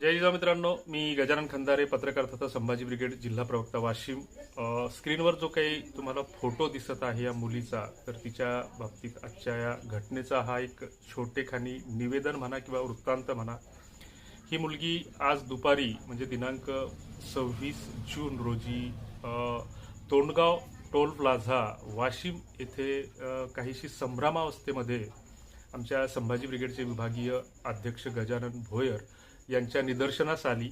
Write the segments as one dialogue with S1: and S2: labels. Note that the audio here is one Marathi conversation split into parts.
S1: जय जिजा मित्रांनो मी गजानन खंदारे पत्रकार तथा संभाजी ब्रिगेड जिल्हा प्रवक्ता वाशिम. स्क्रीनवर जो काही तुम्हाला फोटो दिसत आहे या मुलीचा तर तिच्या बाबतीत आजच्या या घटनेचा हा एक छोटेखानी निवेदन म्हणा किंवा वृत्तांत म्हणा ही मुलगी आज दुपारी म्हणजे दिनांक सव्वीस जून रोजी तोंडगाव टोल प्लाझा वाशिम येथे काहीशी संभ्रमावस्थेमध्ये आमच्या संभाजी ब्रिगेडचे विभागीय अध्यक्ष गजानन भोयर यांच्या निदर्शनास आली.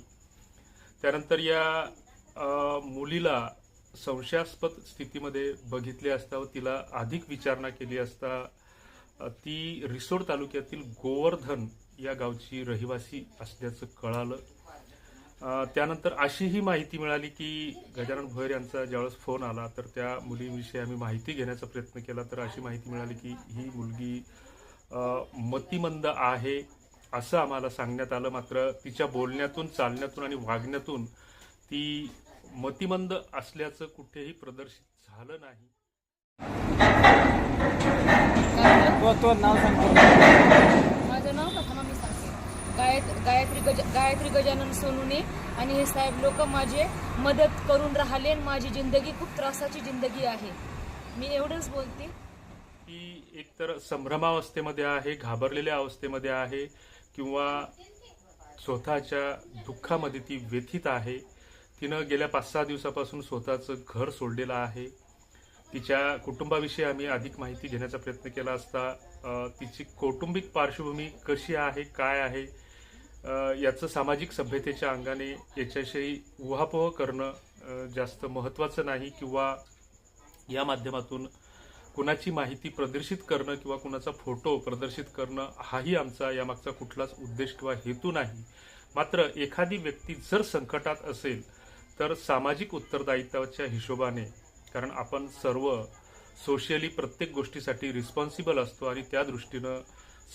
S1: त्यानंतर या मुलीला संशयास्पद स्थितीमध्ये बघितले असता व तिला अधिक विचारणा केली असता ती रिसोड तालुक्यातील गोवर्धन या गावची रहिवासी असल्याचं कळालं. त्यानंतर अशीही माहिती मिळाली की गजानन भोयर यांचा ज्यावेळेस फोन आला तर त्या मुलीविषयी आम्ही माहिती घेण्याचा प्रयत्न केला. तर अशी माहिती मिळाली की ही मुलगी मतिमंद आहे. असं आम्हाला सांगण्यात आलं. मात्र तिच्या बोलण्यातून चालण्यातून आणि वागण्यातून ती मतिमंद असल्याचं कुठेही प्रदर्शित झालं नाही.
S2: माझं नाव थांबा मी सांगते. गायत गायत्री गज गायत्री गजानन सोनुने आणि हे साहेब लोक माझे मदत करून राहिले आणि माझी जिंदगी खूप त्रासाची जिंदगी आहे. मी एवढंच बोलते.
S1: ती एकतर संभ्रमावस्थेमध्ये आहे घाबरलेल्या अवस्थेमध्ये आहे किंवा स्वतःच्या दुःखामध्ये ती व्यथित आहे. तिनं गेल्या पाच सहा दिवसापासून स्वतःचं घर सोडलेलं आहे. तिच्या कुटुंबाविषयी आम्ही अधिक माहिती घेण्याचा प्रयत्न केला असता तिची कौटुंबिक पार्श्वभूमी कशी आहे काय आहे याचं सामाजिक सभ्यतेच्या अंगाने याच्याविषयी उहापोह करणं जास्त महत्त्वाचं नाही किंवा या माध्यमातून कुणाची माहिती प्रदर्शित करणं किंवा कुणाचा फोटो प्रदर्शित करणं हाही आमचा यामागचा कुठलाच उद्देश किंवा हेतू नाही. मात्र एखादी व्यक्ती जर संकटात असेल तर सामाजिक उत्तरदायित्वाच्या हिशोबाने कारण आपण सर्व सोशली प्रत्येक गोष्टीसाठी रिस्पॉन्सिबल असतो आणि त्या दृष्टीनं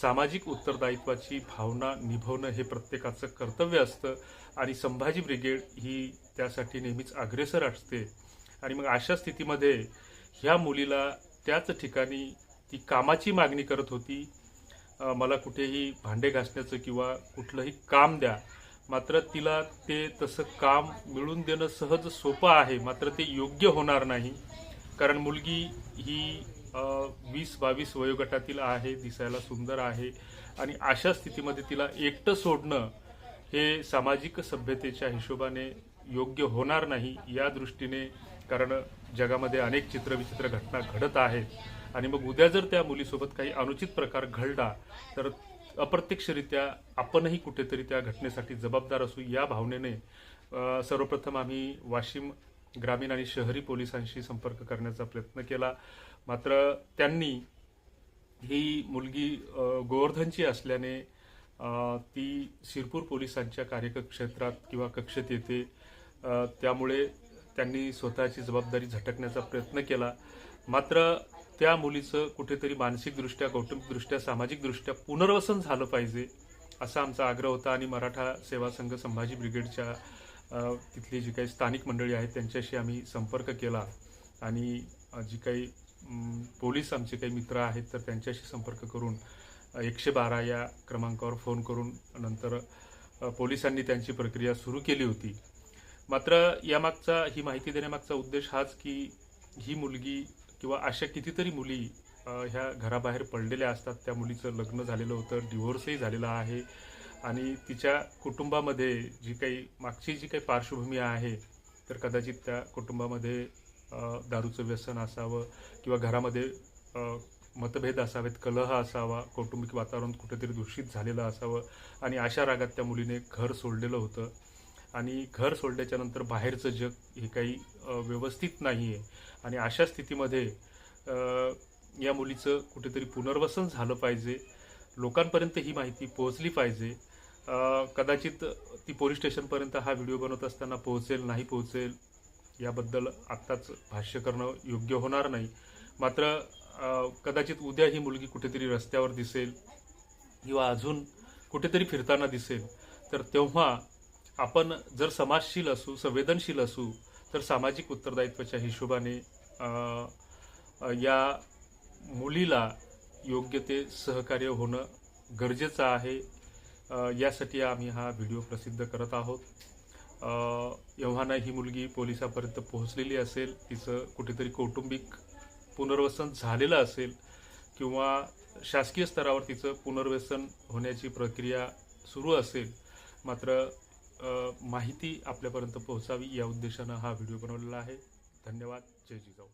S1: सामाजिक उत्तरदायित्वाची भावना निभवणं हे प्रत्येकाचं कर्तव्य असतं आणि संभाजी ब्रिगेड ही त्यासाठी नेहमीच अग्रेसर असते. आणि मग अशा स्थितीमध्ये ह्या मुलीला त्याच ठिकाणी ती कामाची मागणी करत होती. मला कुठेही भांडे घासण्याचं किंवा कुठलंही काम द्या. मात्र तिला ते तसं काम मिळून देणं सहज सोपं आहे. मात्र ते योग्य होणार नाही. कारण मुलगी ही वीस बावीस वयोगटातील आहे दिसायला सुंदर आहे आणि अशा स्थितीमध्ये तिला एकटं सोडणं हे सामाजिक सभ्यतेच्या हिशोबाने योग्य होणार नाही. या दृष्टीने कारण जगामध्ये अनेक चित्रविचित्र घटना घडत आहेत. आणि मग उद्या जर त्या मुलीसोबत काही अनुचित प्रकार घडला तर अप्रत्यक्षरित्या आपणही कुठेतरी त्या घटनेसाठी जबाबदार असू या भावनेने सर्वप्रथम आम्ही वाशिम ग्रामीण आणि शहरी पोलिसांशी संपर्क करण्याचा प्रयत्न केला. मात्र त्यांनी ही मुलगी गोवर्धनची असल्याने ती शिरपूर पोलिसांच्या कार्यक्षेत्रात किंवा कक्षेत येते. त्यामुळे त्यांनी स्वतःची जबाबदारी झटकण्याचा प्रयत्न केला. मात्र त्या मुलीचं कुठेतरी मानसिकदृष्ट्या कौटुंबिकदृष्ट्या सामाजिकदृष्ट्या पुनर्वसन झालं पाहिजे असा आमचा आग्रह होता. आणि मराठा सेवा संघ संभाजी ब्रिगेडच्या तिथली जी काही स्थानिक मंडळी आहेत त्यांच्याशी आम्ही संपर्क केला. आणि जी काही पोलीस आमचे काही मित्र आहेत तर त्यांच्याशी संपर्क करून एकशे बारा या क्रमांकावर फोन करून नंतर पोलिसांनी त्यांची प्रक्रिया सुरू केली होती. मात्र यामागचा ही माहिती देण्यामागचा उद्देश हाच की ही मुलगी किंवा अशा कितीतरी मुली ह्या घराबाहेर पडलेल्या असतात. त्या मुलीचं लग्न झालेलं होतं डिव्होर्सही झालेला आहे. आणि तिच्या कुटुंबामध्ये जी काही मागची जी काही पार्श्वभूमी आहे तर कदाचित त्या कुटुंबामध्ये दारूचं व्यसन असावं किंवा घरामध्ये मतभेद असावेत कलह असावा कौटुंबिक वातावरण कुठेतरी दूषित झालेलं असावं. आणि अशा रागात त्या मुलीने घर सोडलेलं होतं. आणि घर सोडल्याच्या नंतर बाहेरचं जग हे काही व्यवस्थित नाही आहे आणि अशा स्थितीमध्ये या मुलीचं कुठेतरी पुनर्वसन झालं पाहिजे. लोकांपर्यंत ही माहिती पोहोचली पाहिजे. कदाचित ती पोलीस स्टेशनपर्यंत हा व्हिडिओ बनवत असताना पोहोचेल नाही पोहोचेल याबद्दल आत्ताच भाष्य करणं योग्य होणार नाही. मात्र कदाचित उद्या ही मुलगी कुठेतरी रस्त्यावर दिसेल किंवा अजून कुठेतरी फिरताना दिसेल तर तेव्हा आपण जर समाजशील असू संवेदनशील असू तर सामाजिक उत्तरदायित्वाच्या हिशोबाने या मुलीला योग्य ते सहकार्य होणं गरजेचं आहे. यासाठी आम्ही हा व्हिडिओ प्रसिद्ध करत आहोत. एव्हाना ही मुलगी पोलिसापर्यंत पोहोचलेली असेल तिचं कुठेतरी कौटुंबिक पुनर्वसन झालेलं असेल किंवा शासकीय स्तरावर तिचं पुनर्वसन होण्याची प्रक्रिया सुरू असेल मात्र माहिती आपल्यापर्यंत पोहोचावी या उद्देशानं हा व्हिडिओ बनवलेला आहे. धन्यवाद. जय जिजाऊ.